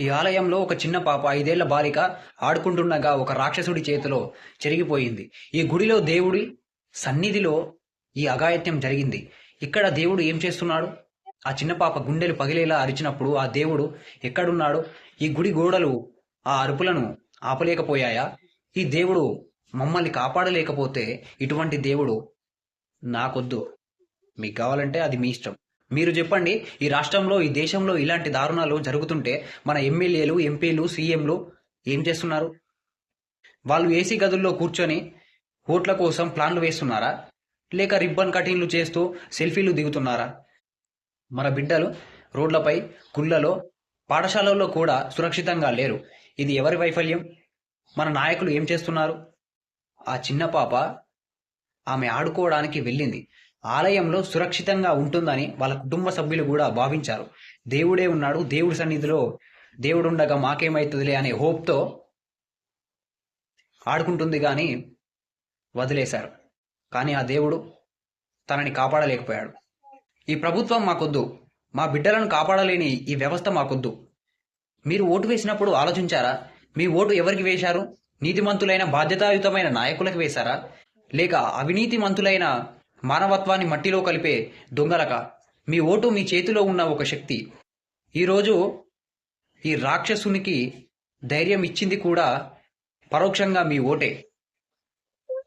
ఈ ఆలయంలో ఒక చిన్న పాప ఐదేళ్ళ బాలిక ఆడుకుంటుండగా ఒక రాక్షసుడి చేతిలో చెరిగిపోయింది. ఈ గుడిలో దేవుడి సన్నిధిలో ఈ అఘాయత్యం జరిగింది. ఇక్కడ దేవుడు ఏం చేస్తున్నాడు? ఆ చిన్న పాప గుండెలు పగిలేలా అరిచినప్పుడు ఆ దేవుడు ఎక్కడున్నాడు? ఈ గుడి గోడలు ఆ అరుపులను ఆపలేకపోయాయా? ఈ దేవుడు మమ్మల్ని కాపాడలేకపోతే ఇటువంటి దేవుడు నాకొద్దు. మీకు కావాలంటే అది మీ ఇష్టం. మీరు చెప్పండి ఈ రాష్ట్రంలో ఈ దేశంలో ఇలాంటి దారుణాలు జరుగుతుంటే మన ఎమ్మెల్యేలు ఎంపీలు సీఎంలు ఏం చేస్తున్నారు? వాళ్ళు ఏసీ గదుల్లో కూర్చొని ఓట్ల కోసం ప్లాన్లు వేస్తున్నారా? లేక రిబ్బన్ కటింగ్లు చేస్తూ సెల్ఫీలు దిగుతున్నారా? మన బిడ్డలు రోడ్లపై గుళ్ళలో పాఠశాలల్లో కూడా సురక్షితంగా లేరు. ఇది ఎవరి వైఫల్యం? మన నాయకులు ఏం చేస్తున్నారు? ఆ చిన్న పాప ఆమె ఆడుకోవడానికి వెళ్ళింది. ఆలయంలో సురక్షితంగా ఉంటుందని వాళ్ళ కుటుంబ సభ్యులు కూడా భావించారు. దేవుడే ఉన్నాడు దేవుడి సన్నిధిలో దేవుడుండగా మాకేమవుతుందిలే అనే హోప్తో ఆడుకుంటుంది కానీ వదిలేశారు. కానీ ఆ దేవుడు తనని కాపాడలేకపోయాడు. ఈ ప్రభుత్వం మాకొద్దు మా బిడ్డలను కాపాడలేని ఈ వ్యవస్థ మాకొద్దు. మీరు ఓటు వేసినప్పుడు ఆలోచించారా? మీ ఓటు ఎవరికి వేశారు? నీతిమంతులైన బాధ్యతాయుతమైన నాయకులకు వేశారా? లేక అవినీతిమంతులైన మానవత్వాన్ని మట్టిలో కలిపే దొంగలక. మీ ఓటు మీ చేతిలో ఉన్న ఒక శక్తి. ఈరోజు ఈ రాక్షసునికి ధైర్యం ఇచ్చింది కూడా పరోక్షంగా మీ ఓటే.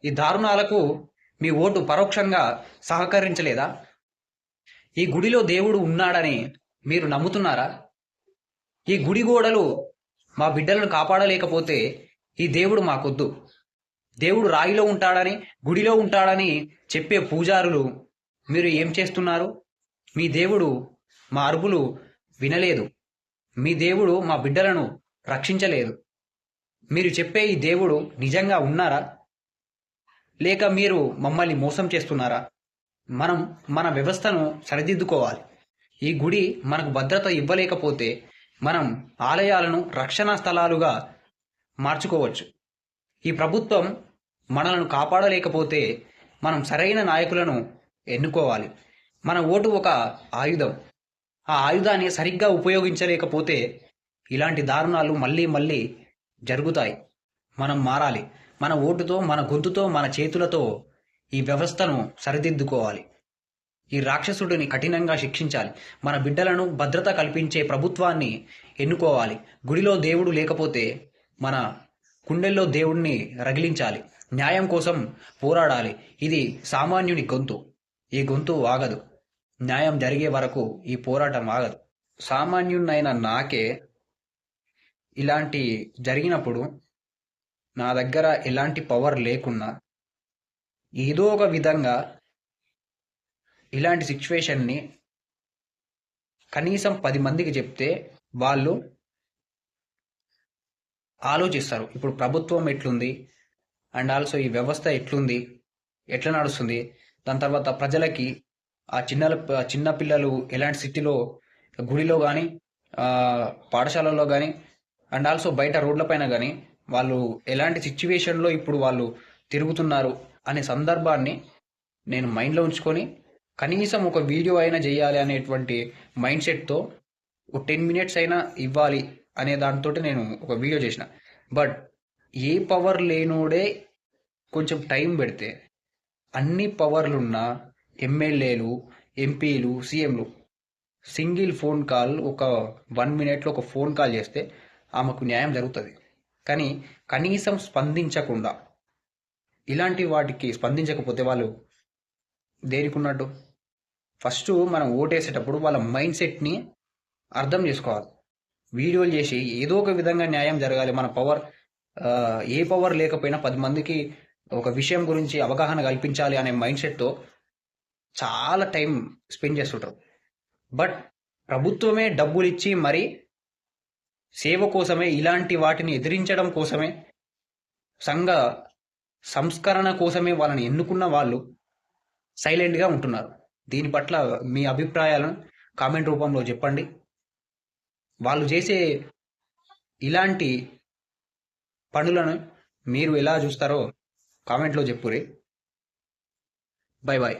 ఈ దారుణాలకు మీ ఓటు పరోక్షంగా సహకరించలేదా? ఈ గుడిలో దేవుడు ఉన్నాడని మీరు నమ్ముతున్నారా? ఈ గుడి గోడలు మా బిడ్డలను కాపాడలేకపోతే ఈ దేవుడు మాకొద్దు. దేవుడు రాయిలో ఉంటాడని గుడిలో ఉంటాడని చెప్పే పూజారులు మీరు ఏం చేస్తున్నారు? మీ దేవుడు మా అరుపులు వినలేదు. మీ దేవుడు మా బిడ్డలను రక్షించలేదు. మీరు చెప్పే ఈ దేవుడు నిజంగా ఉన్నారా? లేక మీరు మమ్మల్ని మోసం చేస్తున్నారా? మనం మన వ్యవస్థను సరిదిద్దుకోవాలి. ఈ గుడి మనకు భద్రత ఇవ్వలేకపోతే మనం ఆలయాలను రక్షణ స్థలాలుగా మార్చుకోవచ్చు. ఈ ప్రభుత్వం మనలను కాపాడలేకపోతే మనం సరైన నాయకులను ఎన్నుకోవాలి. మన ఓటు ఒక ఆయుధం. ఆ ఆయుధాన్ని సరిగ్గా ఉపయోగించలేకపోతే ఇలాంటి దారుణాలు మళ్ళీ మళ్ళీ జరుగుతాయి. మనం మారాలి. మన ఓటుతో మన గొంతుతో మన చేతులతో ఈ వ్యవస్థను సరిదిద్దుకోవాలి. ఈ రాక్షసుడిని కఠినంగా శిక్షించాలి. మన బిడ్డలను భద్రత కల్పించే ప్రభుత్వాన్ని ఎన్నుకోవాలి. గుడిలో దేవుడు లేకపోతే మన కుండెల్లో దేవుణ్ణి రగిలించాలి. న్యాయం కోసం పోరాడాలి. ఇది సామాన్యుని గొంతు. ఈ గొంతు ఆగదు న్యాయం జరిగే వరకు ఈ పోరాటం ఆగదు సామాన్యునైన నాకే ఇలాంటి జరిగినప్పుడు నా దగ్గర ఎలాంటి పవర్ లేకున్నా ఏదో ఒక విధంగా ఇలాంటి సిచ్యువేషన్ని కనీసం పది మందికి చెప్తే వాళ్ళు ఆలోచిస్తారు. ఇప్పుడు ప్రభుత్వం ఎట్లుంది? అండ్ ఆల్సో ఈ వ్యవస్థ ఎట్లుంది? ఎట్లా నడుస్తుంది? దాని తర్వాత ప్రజలకి ఆ చిన్న చిన్న పిల్లలు ఎలాంటి సిటీలో గుడిలో కానీ పాఠశాలల్లో కానీ అండ్ ఆల్సో బయట రోడ్లపైన కానీ వాళ్ళు ఎలాంటి సిచ్యువేషన్లో ఇప్పుడు వాళ్ళు తిరుగుతున్నారు అనే సందర్భాన్ని నేను మైండ్లో ఉంచుకొని కనీసం ఒక వీడియో అయినా చేయాలి అనేటువంటి మైండ్ సెట్తో ఒక టెన్ మినిట్స్ అయినా ఇవ్వాలి. అనే దాంతో నేను ఒక వీడియో చేసిన. బట్ ఏ పవర్ లేనోడే కొంచెం టైం పెడితే అన్ని పవర్లున్న ఎమ్మెల్యేలు ఎంపీలు సీఎంలు సింగిల్ ఫోన్ కాల్ ఒక వన్ మినిట్లో ఒక ఫోన్ కాల్ చేస్తే ఆమెకు న్యాయం జరుగుతుంది. కానీ కనీసం స్పందించకుండా ఇలాంటి వాటికి స్పందించకపోతే వాళ్ళు దేనికున్నట్టు ఫస్ట్ మనం ఓటేసేటప్పుడు వాళ్ళ మైండ్ సెట్ని అర్థం చేసుకోవాలి. వీడియోలు చేసి ఏదో ఒక విధంగా న్యాయం జరగాలి. మన పవర్ ఏ పవర్ లేకపోయినా పది మందికి ఒక విషయం గురించి అవగాహన కల్పించాలి అనే మైండ్ సెట్తో చాలా టైం స్పెండ్ చేస్తుంటారు. బట్ ప్రభుత్వమే డబ్బులు ఇచ్చి మరి సేవ కోసమే ఇలాంటి వాటిని ఎదిరించడం కోసమే సంఘ సంస్కరణ కోసమే వాళ్ళని ఎన్నుకున్న వాళ్ళు సైలెంట్గా ఉంటున్నారు. దీని పట్ల మీ అభిప్రాయాలను కామెంట్ రూపంలో చెప్పండి. వాళ్ళు చేసే ఇలాంటి పనులను మీరు ఎలా చూస్తారో కామెంట్లో చెప్పురి. Bye bye